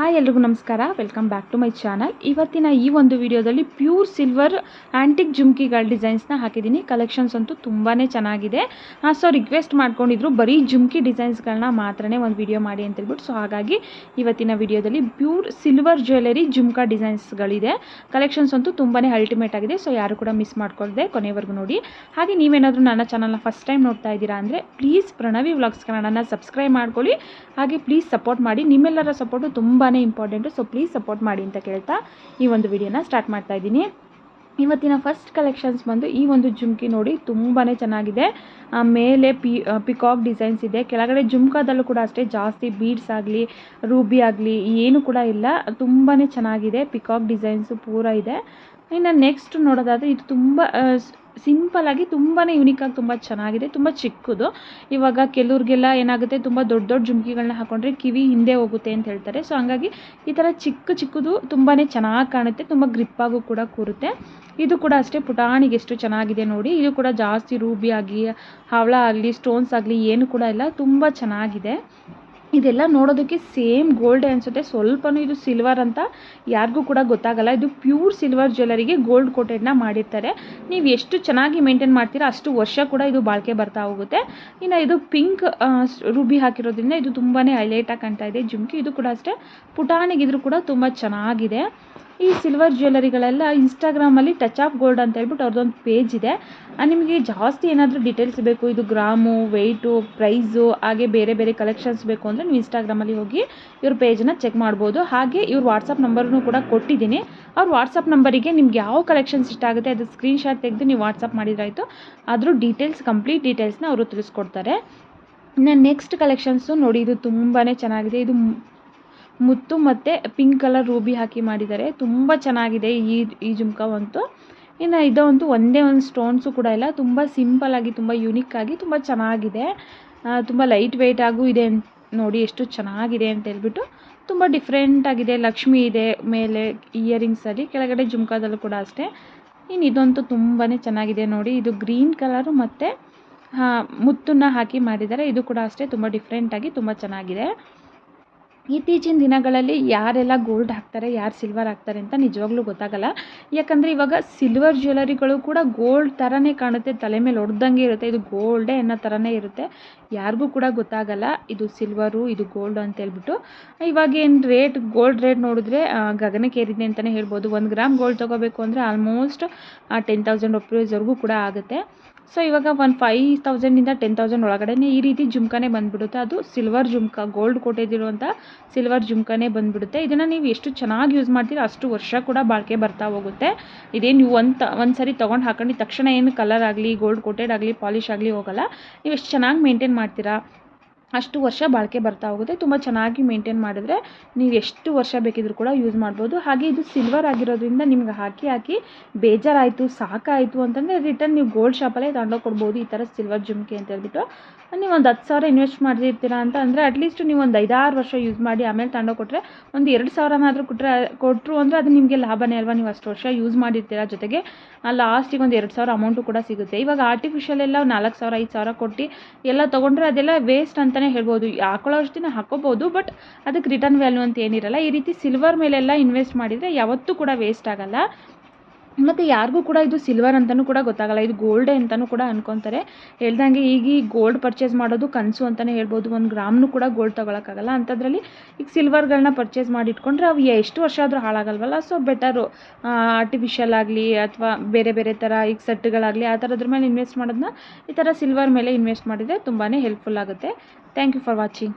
Hi ಎಲ್ರಿಗೂ ನಮಸ್ಕಾರ. Welcome back to my channel ಇವತ್ತಿನ ಈ ಒಂದು ವಿಡಿಯೋದಲ್ಲಿ ಪ್ಯೂರ್ ಸಿಲ್ವರ್ ಆ್ಯಂಟಿಕ್ ಜುಮ್ಕಿಗಳ ಡಿಸೈನ್ಸ್ನ ಹಾಕಿದ್ದೀನಿ. ಕಲೆಕ್ಷನ್ಸ್ ಅಂತೂ ತುಂಬಾ ಚೆನ್ನಾಗಿದೆ. ಸೊ ರಿಕ್ವೆಸ್ಟ್ ಮಾಡ್ಕೊಂಡಿದ್ರು ಬರೀ ಜುಮ್ಕಿ ಡಿಸೈನ್ಸ್ಗಳನ್ನ ಮಾತ್ರನೇ ಒಂದು ವಿಡಿಯೋ ಮಾಡಿ ಅಂತ ಹೇಳ್ಬಿಟ್ಟು. ಸೊ ಹಾಗಾಗಿ ಇವತ್ತಿನ ವಿಡಿಯೋದಲ್ಲಿ ಪ್ಯೂರ್ ಸಿಲ್ವರ್ ಜ್ಯುವೆಲರಿ ಜುಮ್ಕಾ ಡಿಸೈನ್ಸ್ಗಳಿದೆ ಕಲೆಕ್ಷನ್ಸ್ ಅಂತೂ ತುಂಬಾ ಅಲ್ಟಿಮೇಟ್ ಆಗಿದೆ. ಸೊ ಯಾರು ಕೂಡ ಮಿಸ್ ಮಾಡ್ಕೊಳ್ದೆ ಕೊನೆವರೆಗೂ ನೋಡಿ. ಹಾಗೆ ನೀವೇನಾದರೂ ನನ್ನ ಚಾನಲ್ನ ಫಸ್ಟ್ ಟೈಮ್ ನೋಡ್ತಾ ಇದ್ದೀರಾ ಅಂದರೆ ಪ್ಲೀಸ್ ಪ್ರಣವಿ ವ್ಲಾಗ್ಸ್ ಕನ್ನಡನ ಸಬ್ಸ್ಕ್ರೈಬ್ ಮಾಡ್ಕೊಳ್ಳಿ. ಹಾಗೆ ಪ್ಲೀಸ್ ಸಪೋರ್ಟ್ ಮಾಡಿ. ನಿಮ್ಮೆಲ್ಲರ ಸಪೋರ್ಟು ತುಂಬಾ ಇಂಪಾರ್ಟೆಂಟು ಸೊ ಪ್ಲೀಸ್ ಸಪೋರ್ಟ್ ಮಾಡಿ ಅಂತ ಕೇಳ್ತಾ ಈ ಒಂದು ವಿಡಿಯೋನ ಸ್ಟಾರ್ಟ್ ಮಾಡ್ತಾ ಇದ್ದೀನಿ. ಇವತ್ತಿನ ಫಸ್ಟ್ ಕಲೆಕ್ಷನ್ಸ್ ಬಂದು ಈ ಒಂದು ಜುಮ್ಕಿ ನೋಡಿ ತುಂಬಾ ಚೆನ್ನಾಗಿದೆ. ಮೇಲೆ ಪಿ ಪಿಕಾಕ್ ಡಿಸೈನ್ಸ್ ಇದೆ. ಕೆಳಗಡೆ ಜುಮ್ಕಾದಲ್ಲೂ ಕೂಡ ಅಷ್ಟೇ ಜಾಸ್ತಿ ಬೀಡ್ಸ್ ಆಗಲಿ ರೂಬಿ ಆಗಲಿ, ಏನು ಕೂಡ ಇಲ್ಲ. ತುಂಬಾ ಚೆನ್ನಾಗಿದೆ. ಪಿಕಾಕ್ ಡಿಸೈನ್ಸು ಪೂರ ಇದೆ. ಇನ್ನು ನೆಕ್ಸ್ಟ್ ನೋಡೋದಾದರೆ ಇದು ತುಂಬ ಸಿಂಪಲಾಗಿ ತುಂಬಾ ಯುನಿಕಾಗಿ ತುಂಬ ಚೆನ್ನಾಗಿದೆ, ತುಂಬ ಚಿಕ್ಕದು. ಇವಾಗ ಕೆಲವ್ರಿಗೆಲ್ಲ ಏನಾಗುತ್ತೆ, ತುಂಬ ದೊಡ್ಡ ದೊಡ್ಡ ಜುಮ್ಕಿಗಳನ್ನ ಹಾಕೊಂಡ್ರೆ ಕಿವಿ ಹಿಂದೆ ಹೋಗುತ್ತೆ ಅಂತ ಹೇಳ್ತಾರೆ. ಸೊ ಹಂಗಾಗಿ ಈ ಥರ ಚಿಕ್ಕ ಚಿಕ್ಕದು ತುಂಬಾ ಚೆನ್ನಾಗಿ ಕಾಣುತ್ತೆ, ತುಂಬ ಗ್ರಿಪ್ಪಾಗೂ ಕೂಡ ಕೂರುತ್ತೆ. ಇದು ಕೂಡ ಅಷ್ಟೇ ಪುಟಾಣಿಗೆ ಎಷ್ಟು ಚೆನ್ನಾಗಿದೆ ನೋಡಿ. ಇದು ಕೂಡ ಜಾಸ್ತಿ ರೂಬಿ ಆಗಲಿ ಹವಳ ಆಗಲಿ ಸ್ಟೋನ್ಸ್ ಆಗಲಿ ಏನು ಕೂಡ ಇಲ್ಲ, ತುಂಬ ಚೆನ್ನಾಗಿದೆ. ಇದೆಲ್ಲ ನೋಡೋದಕ್ಕೆ ಸೇಮ್ ಗೋಲ್ಡ್ ಅನಿಸುತ್ತೆ. ಸ್ವಲ್ಪನೂ ಇದು ಸಿಲ್ವರ್ ಅಂತ ಯಾರಿಗೂ ಕೂಡ ಗೊತ್ತಾಗಲ್ಲ. ಇದು ಪ್ಯೂರ್ ಸಿಲ್ವರ್ ಜ್ಯುವೆಲರಿಗೆ ಗೋಲ್ಡ್ ಕೋಟೆಡ್ನ ಮಾಡಿರ್ತಾರೆ. ನೀವು ಎಷ್ಟು ಚೆನ್ನಾಗಿ ಮೇಂಟೈನ್ ಮಾಡ್ತೀರಾ ಅಷ್ಟು ವರ್ಷ ಕೂಡ ಇದು ಬಾಳಿಕೆ ಬರ್ತಾ ಹೋಗುತ್ತೆ. ಇನ್ನು ಇದು ಪಿಂಕ್ ರೂಬಿ ಹಾಕಿರೋದ್ರಿಂದ ಇದು ತುಂಬಾ ಹೈಲೈಟಾಗಿ ಕಾಣ್ತಾ ಇದೆ. ಜುಮ್ಕಿ ಇದು ಕೂಡ ಅಷ್ಟೇ. ಪುಟಾಣಿಗಿದ್ರು ಕೂಡ ತುಂಬ ಚೆನ್ನಾಗಿದೆ. ಈ ಸಿಲ್ವರ್ ಜ್ಯುವೆಲರಿಗಳೆಲ್ಲ ಇನ್ಸ್ಟಾಗ್ರಾಮಲ್ಲಿ ಟಚ್ ಆಫ್ ಗೋಲ್ಡ್ ಅಂತ ಹೇಳ್ಬಿಟ್ಟು ಅವ್ರದ್ದೊಂದು ಪೇಜ್ ಇದೆ. ನಿಮಗೆ ಜಾಸ್ತಿ ಏನಾದರೂ ಡೀಟೇಲ್ಸ್ ಬೇಕು, ಇದು ಗ್ರಾಮು ವೆಯ್ಟು ಪ್ರೈಸು ಹಾಗೆ ಬೇರೆ ಬೇರೆ ಕಲೆಕ್ಷನ್ಸ್ ಬೇಕು ಅಂದರೆ ನೀವು ಇನ್ಸ್ಟಾಗ್ರಾಮಲ್ಲಿ ಹೋಗಿ ಇವ್ರ ಪೇಜನ್ನ ಚೆಕ್ ಮಾಡ್ಬೋದು. ಹಾಗೆ ಇವ್ರ ವಾಟ್ಸಪ್ ನಂಬರ್ನು ಕೂಡ ಕೊಟ್ಟಿದ್ದೀನಿ. ಅವ್ರ ವಾಟ್ಸಪ್ ನಂಬರಿಗೆ ನಿಮ್ಗೆ ಯಾವ ಕಲೆಕ್ಷನ್ಸ್ ಇಷ್ಟ ಆಗುತ್ತೆ ಅದು ಸ್ಕ್ರೀನ್ಶಾಟ್ ತೆಗೆದು ನೀವು ವಾಟ್ಸಪ್ ಮಾಡಿದ್ರಾಯಿತು. ಅದ್ರ ಡೀಟೇಲ್ಸ್ ಕಂಪ್ಲೀಟ್ ಡೀಟೇಲ್ಸ್ನ ಅವರು ತಿಳಿಸ್ಕೊಡ್ತಾರೆ. ಇನ್ನು ನೆಕ್ಸ್ಟ್ ಕಲೆಕ್ಷನ್ಸು ನೋಡಿ, ಇದು ತುಂಬಾ ಚೆನ್ನಾಗಿದೆ. ಇದು ಮುತ್ತು ಮತ್ತು ಪಿಂಕ್ ಕಲರ್ ರೂಬಿ ಹಾಕಿ ಮಾಡಿದ್ದಾರೆ. ತುಂಬ ಚೆನ್ನಾಗಿದೆ ಈ ಈ ಜುಮ್ಕವಂತೂ ಇನ್ನು ಇದಂತೂ ಒಂದೇ ಒಂದು ಸ್ಟೋನ್ಸು ಕೂಡ ಇಲ್ಲ. ತುಂಬ ಸಿಂಪಲ್ಲಾಗಿ ತುಂಬ ಯುನಿಕ್ಕಾಗಿ ತುಂಬ ಚೆನ್ನಾಗಿದೆ. ತುಂಬ ಲೈಟ್ ವೆಯ್ಟ್ ಆಗೂ ಇದೆ ನೋಡಿ ಎಷ್ಟು ಚೆನ್ನಾಗಿದೆ ಅಂತ ಹೇಳ್ಬಿಟ್ಟು ತುಂಬ ಡಿಫ್ರೆಂಟಾಗಿದೆ ಲಕ್ಷ್ಮಿ ಇದೆ ಮೇಲೆ ಇಯರಿಂಗ್ಸಲ್ಲಿ ಕೆಳಗಡೆ ಜುಮ್ಕಾದಲ್ಲೂ ಕೂಡ ಅಷ್ಟೇ. ಇನ್ನು ಇದಂತೂ ತುಂಬಾ ಚೆನ್ನಾಗಿದೆ ನೋಡಿ. ಇದು ಗ್ರೀನ್ ಕಲರು ಮತ್ತು ಮುತ್ತನ್ನ ಹಾಕಿ ಮಾಡಿದ್ದಾರೆ. ಇದು ಕೂಡ ಅಷ್ಟೇ ತುಂಬ ಡಿಫ್ರೆಂಟಾಗಿ ತುಂಬ ಚೆನ್ನಾಗಿದೆ. ಇತ್ತೀಚಿನ ದಿನಗಳಲ್ಲಿ ಯಾರೆಲ್ಲ ಗೋಲ್ಡ್ ಹಾಕ್ತಾರೆ, ಯಾರು ಸಿಲ್ವರ್ ಹಾಕ್ತಾರೆ ಅಂತ ನಿಜವಾಗ್ಲೂ ಗೊತ್ತಾಗಲ್ಲ. ಯಾಕಂದರೆ ಇವಾಗ ಸಿಲ್ವರ್ ಜ್ಯುವೆಲರಿಗಳು ಕೂಡ ಗೋಲ್ಡ್ ಥರನೇ ಕಾಣುತ್ತೆ, ತಲೆ ಮೇಲೆ ಹೊಡೆದಂಗೆ ಇರುತ್ತೆ. ಇದು ಗೋಲ್ಡೇ ಅನ್ನೋ ಥರನೇ ಇರುತ್ತೆ. ಯಾರಿಗೂ ಕೂಡ ಗೊತ್ತಾಗಲ್ಲ, ಇದು ಸಿಲ್ವರು ಇದು ಗೋಲ್ಡ್ ಅಂತ ಹೇಳ್ಬಿಟ್ಟು. ಇವಾಗ ಏನು ರೇಟ್ ಗೋಲ್ಡ್ ರೇಟ್ ನೋಡಿದ್ರೆ ಗಗನಕ್ಕೇರಿದೆ ಅಂತಲೇ ಹೇಳ್ಬೋದು. ಒಂದು ಗ್ರಾಮ್ ಗೋಲ್ಡ್ ತೊಗೋಬೇಕು ಅಂದರೆ ಆಲ್ಮೋಸ್ಟ್ ಟೆನ್ ತೌಸಂಡ್ ರುಪೀಸ್ವರೆಗೂ ಕೂಡ ಆಗುತ್ತೆ. ಸೊ ಇವಾಗ ಒಂದು ಫೈವ್ ತೌಸಂಡಿಂದ ಟೆನ್ ತೌಸಂಡ್ ಒಳಗಡೆನೇ ಈ ರೀತಿ ಜುಮ್ಕಾನೆ ಬಂದ್ಬಿಡುತ್ತೆ. ಅದು ಸಿಲ್ವರ್ ಜುಮ್ಕಾ ಗೋಲ್ಡ್ ಕೊಟ್ಟಿದಿರುವಂಥ ಸಿಲ್ವರ್ ಜುಮ್ಕಾನೆ ಬಂದ್ಬಿಡುತ್ತೆ. ಇದನ್ನು ನೀವು ಎಷ್ಟು ಚೆನ್ನಾಗಿ ಯೂಸ್ ಮಾಡ್ತೀರೋ ಅಷ್ಟು ವರ್ಷ ಕೂಡ ಬಾಳಿಕೆ ಬರ್ತಾ ಹೋಗುತ್ತೆ. ಇದೇನು ನೀವು ಒಂದು ಒಂದು ಸರಿ ತೊಗೊಂಡು ಹಾಕೊಂಡು ತಕ್ಷಣ ಏನು ಕಲರ್ ಆಗಲಿ ಗೋಲ್ಡ್ ಕೋಟೆಡ್ ಆಗಲಿ ಪಾಲಿಶ್ ಆಗಲಿ ಹೋಗಲ್ಲ. ನೀವು ಎಷ್ಟು ಚೆನ್ನಾಗಿ ಮೇಂಟೈನ್ ಮಾಡ್ತೀರಾ? ಅಷ್ಟು ವರ್ಷ ಬಾಳಿಕೆ ಬರ್ತಾ ಹೋಗುತ್ತೆ. ತುಂಬ ಚೆನ್ನಾಗಿ ಮೇಂಟೈನ್ ಮಾಡಿದ್ರೆ ನೀವು ಎಷ್ಟು ವರ್ಷ ಬೇಕಿದ್ರೂ ಕೂಡ ಯೂಸ್ ಮಾಡ್ಬೋದು. ಹಾಗೆ ಇದು ಸಿಲ್ವರ್ ಆಗಿರೋದ್ರಿಂದ ನಿಮ್ಗೆ ಹಾಕಿ ಹಾಕಿ ಬೇಜಾರಾಯಿತು, ಸಾಕಾಯಿತು ಅಂತಂದರೆ ರಿಟರ್ನ್ ನೀವು ಗೋಲ್ಡ್ ಶಾಪಲ್ಲೇ ತಗೊಂಡೋಗಿ ಕೊಡ್ಬೋದು. ಈ ಥರ ಸಿಲ್ವರ್ ಜುಮ್ಕಿ ಅಂತ ಹೇಳ್ಬಿಟ್ಟು. ನೀವು ಒಂದು ಹತ್ತು ಸಾವಿರ ಇನ್ವೆಸ್ಟ್ ಮಾಡಿರ್ತೀರಾ ಅಂತ ಅಂದರೆ ಅಟ್ಲೀಸ್ಟ್ ನೀವು ಒಂದು ಐದಾರು ವರ್ಷ ಯೂಸ್ ಮಾಡಿ ಆಮೇಲೆ ತಗೊಂಡೋಗಿ ಕೊಟ್ಟರೆ ಒಂದು ಎರಡು ಸಾವಿರನಾದರೂ ಕೊಟ್ಟರೆ ಕೊಟ್ಟರು ಅಂದರೆ ಅದು ನಿಮಗೆ ಲಾಭನೇ ಅಲ್ವಾ? ನೀವು ಅಷ್ಟು ವರ್ಷ ಯೂಸ್ ಮಾಡಿರ್ತೀರ ಜೊತೆಗೆ ಲಾಸ್ಟಿಗೆ ಒಂದು ಎರಡು ಸಾವಿರ ಅಮೌಂಟು ಕೂಡ ಸಿಗುತ್ತೆ. ಇವಾಗ ಆರ್ಟಿಫಿಷಿಯಲ್ ಎಲ್ಲ ನಾಲ್ಕು ಸಾವಿರ, ಐದು ಸಾವಿರ ಕೊಟ್ಟು ಎಲ್ಲ ತೊಗೊಂಡ್ರೆ ಅದೆಲ್ಲ ವೇಸ್ಟ್ ಅಂತಲೇ ಹೇಳ್ಬೋದು. ಹಾಕೊಳ್ಳೋ ಅಷ್ಟು ದಿನ ಹಾಕೋಬೋದು ಬಟ್ ಅದಕ್ಕೆ ರಿಟರ್ನ್ ವ್ಯಾಲ್ಯೂ ಅಂತ ಏನಿರಲ್ಲ. ಈ ರೀತಿ ಸಿಲ್ವರ್ ಮೇಲೆಲ್ಲ ಇನ್ವೆಸ್ಟ್ ಮಾಡಿದರೆ ಯಾವತ್ತೂ ಕೂಡ ವೇಸ್ಟ್ ಆಗಲ್ಲ. ಮತ್ತು ಯಾರಿಗೂ ಕೂಡ ಇದು ಸಿಲ್ವರ್ ಅಂತಲೂ ಕೂಡ ಗೊತ್ತಾಗಲ್ಲ, ಇದು ಗೋಲ್ಡ್ ಅಂತಲೂ ಕೂಡ ಅನ್ಕೊತಾರೆ. ಹೇಳ್ದಂಗೆ ಈಗ ಈ ಗೋಲ್ಡ್ ಪರ್ಚೇಸ್ ಮಾಡೋದು ಕನಸು ಅಂತಲೇ ಹೇಳ್ಬೋದು, ಒಂದು ಗ್ರಾಮ್ನು ಕೂಡ ಗೋಲ್ಡ್ ತೊಗೊಳಕ್ಕಾಗಲ್ಲ. ಅಂಥದ್ರಲ್ಲಿ ಈಗ ಸಿಲ್ವರ್ಗಳನ್ನ ಪರ್ಚೇಸ್ ಮಾಡಿ ಇಟ್ಕೊಂಡ್ರೆ ಅವು ಎಷ್ಟು ವರ್ಷ ಆದರೂ ಹಾಳಾಗಲ್ವಲ್ಲ? ಸೊ ಬೆಟರು ಆರ್ಟಿಫಿಷಿಯಲ್ ಆಗಲಿ ಅಥವಾ ಬೇರೆ ಬೇರೆ ಥರ ಈಗ ಸೆಟ್ಗಳಾಗಲಿ ಆ ಥರದ್ರ ಮೇಲೆ ಇನ್ವೆಸ್ಟ್ ಮಾಡೋದನ್ನ ಈ ಥರ ಸಿಲ್ವರ್ ಮೇಲೆ ಇನ್ವೆಸ್ಟ್ ಮಾಡಿದರೆ ತುಂಬಾ ಹೆಲ್ಪ್ಫುಲ್ ಆಗುತ್ತೆ. Thank you for watching